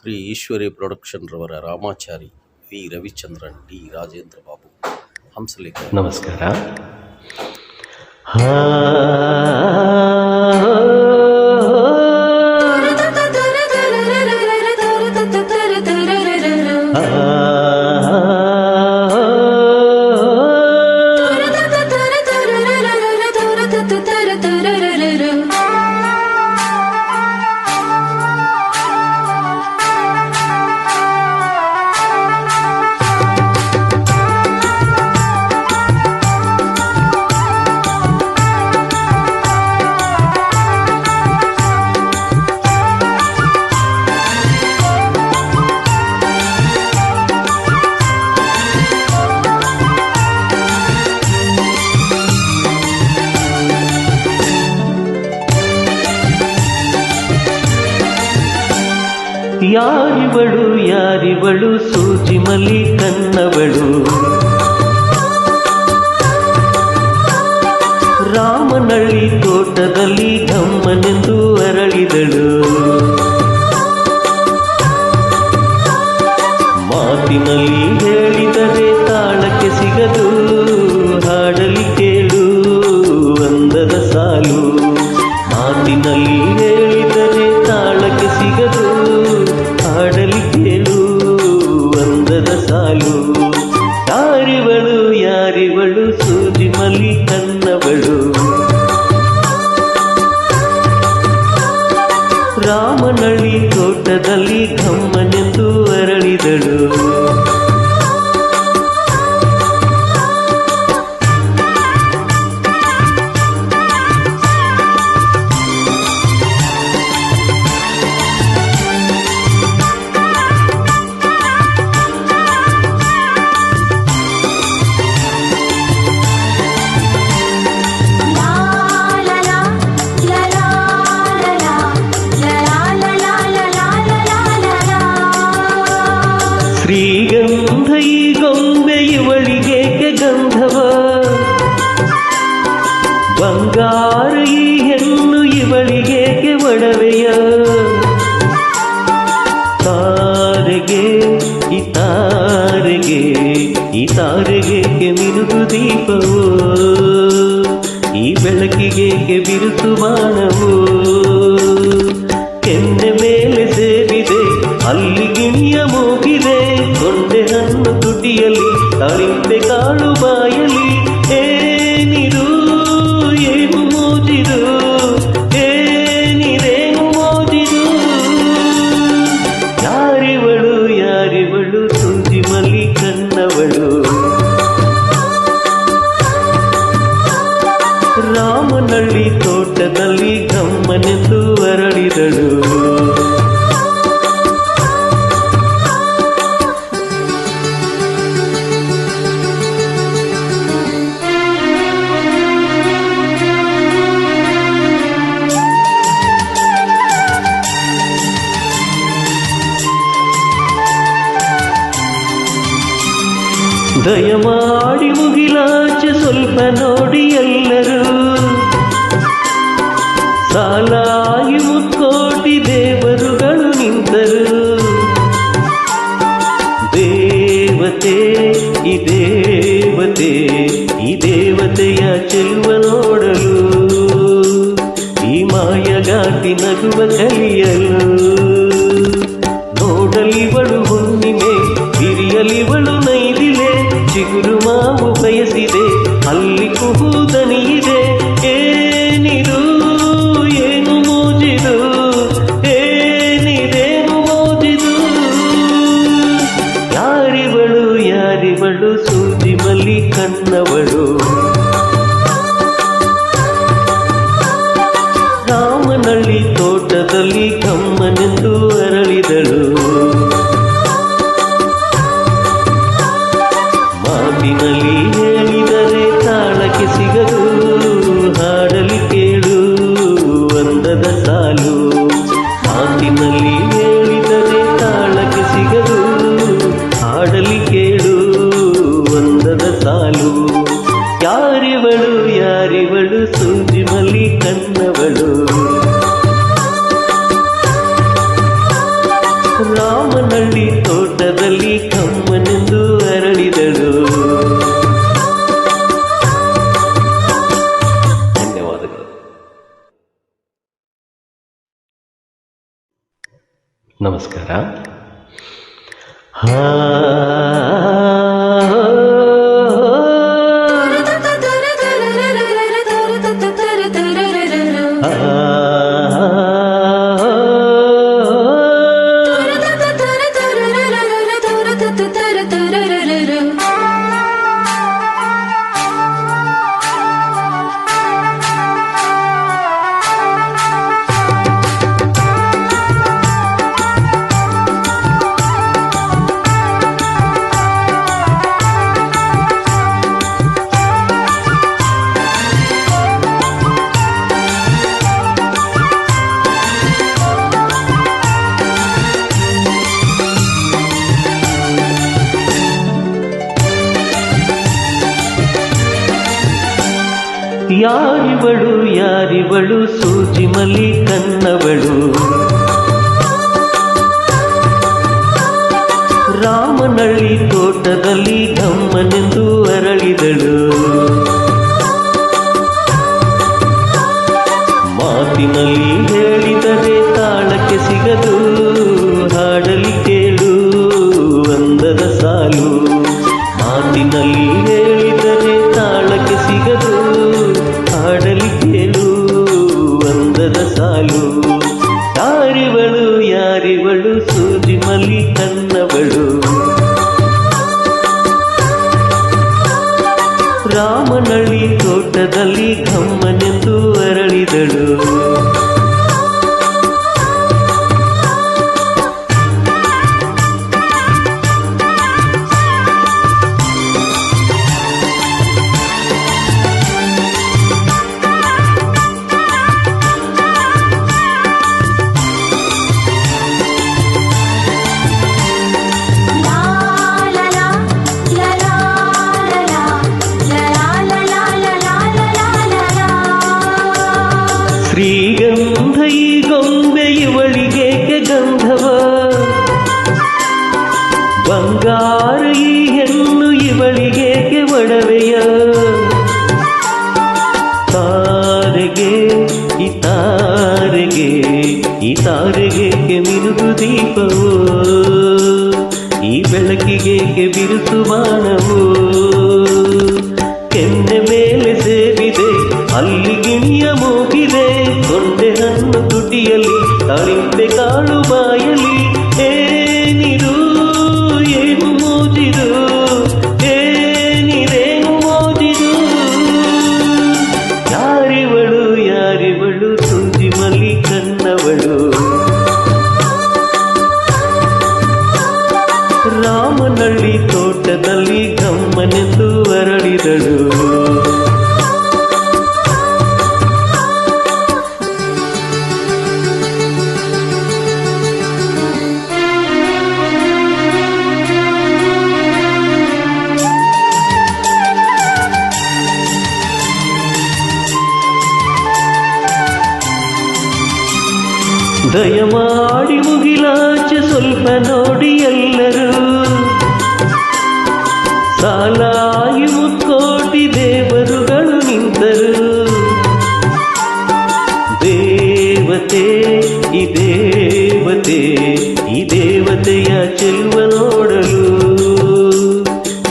Shri Eshwari production ರವರ Ramachari V Ravichandran D Rajendra Babu Hamsalekha ನಮಸ್ಕಾರ ಯಾರಿವಳು ಯಾರಿವಳು ಸೂಜಿ ಮಲಿ ಕನ್ನವಳು ರಾಮನಳ್ಳಿ ತೋಟದಲ್ಲಿ ಗಮ್ಮನೆಂದು ಅರಳಿದಳು. ಮಾತಿನಲ್ಲಿ ಹೇಳಿದರೆ ಸೂಜಿ ಮಲಿ ಕನ್ನವಳು ರಾಮನಳ್ಳಿ ತೋಟದಲ್ಲಿ ಕಮ್ಮನೆಂದು ಅರಳಿದಳು. ಶ್ರೀಗಂಧ ಈ ಗೊಂಬೆ ಇವಳಿಗೇಕೆ ಗಂಧವ? ಬಂಗಾರ ಈ ಹೆಣ್ಣು ಇವಳಿಗೇಕೆ ಒಡವೆಯ? ತಾರೆಗೆ, ಈ ತಾರೆಗೆ, ಈ ತಾರೆಗೇಕೆ ದೀಪವು? ಈ ಬೆಳಕಿಗೇಕೆ ಬಿರುಸು ಬಾಣವು? ದಯಮಾಡಿ ಮುಗಿಲಾಚೆ ಸ್ವಲ್ಪ ನೋಡಿ ಎಲ್ಲರೂ. ಸಾಲಾಗಿ ಮುಕ್ಕೋಟಿ ದೇವರುಗಳು ನಿಂತರು. ದೇವತೆ, ಈ ದೇವತೆ, ಈ ದೇವತೆಯ ಚೆಲುವ ನೋಡಲು. ಈ ಮಾಯಗಾತಿ ನಗುವ ಕಲಿಯಲು. ನೋಡಲಿವಳು ಹುಣ್ಣಿಮೆ, ಹಿರಿಯಲಿವಳು ನೈದಿಲೆ ಚಿಗುರು ನಮಸ್ಕಾರ. ಹಾ ಯಾರಿವಳು ಯಾರಿವಳು ಸೂಜಿ ಮಲಿ ಕನ್ನವಳು ರಾಮನಳ್ಳಿ ತೋಟದಲ್ಲಿ ಗಮ್ಮನೆಂದು ಅರಳಿದಳು. ರಾಮನಳ್ಳಿ ತೋಟದಲ್ಲಿ ಕಮ್ಮನೆಂದು ಅರಳಿದಳು. ಬಂಗಾರ ಈ ಹೆಣ್ಣು ಇವಳಿಗೇಕೆ ಒಡವೆಯ ತಾರೆಗೆ, ಈ ತಾರೆಗೆ, ಈ ತಾರೆಗೇಕೆ ಮಿನುಗು ದೀಪವು, ಈ ಬೆಳಕಿಗೇಕೆ ಬಿರುಸು ಬಾಣವು. ಸ್ವಲ್ಪ ನೋಡಿ ಎಲ್ಲರೂ. ಸಾಲಾಗಿ ಮುಕ್ಕೋಟಿ ದೇವರುಗಳು ನಿಂತರು. ದೇವತೆ, ಈ ದೇವತೆ, ಈ ದೇವತೆಯ ಚೆಲುವ ನೋಡಲು.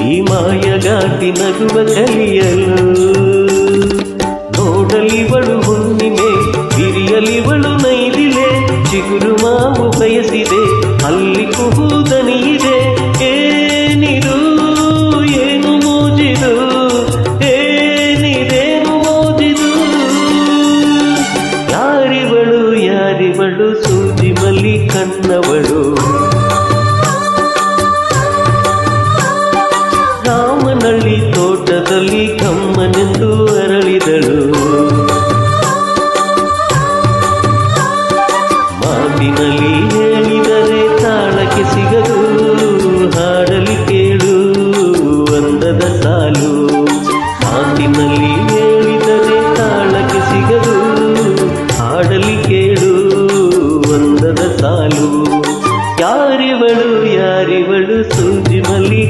ಈ ಮಾಯಗಾತಿ ನಗುವ ಕಲಿಯಲು. ನೋಡಲಿವಳು ಹುಣ್ಣಿಮೆ ಹಿರಿಯಲಿವಳು ನೈದಿಲೆ, ಚಿಗುರು ಮಾವು ಬಯಸಿದೆ. ಸೂಜಿ ಮಲ್ಲಿ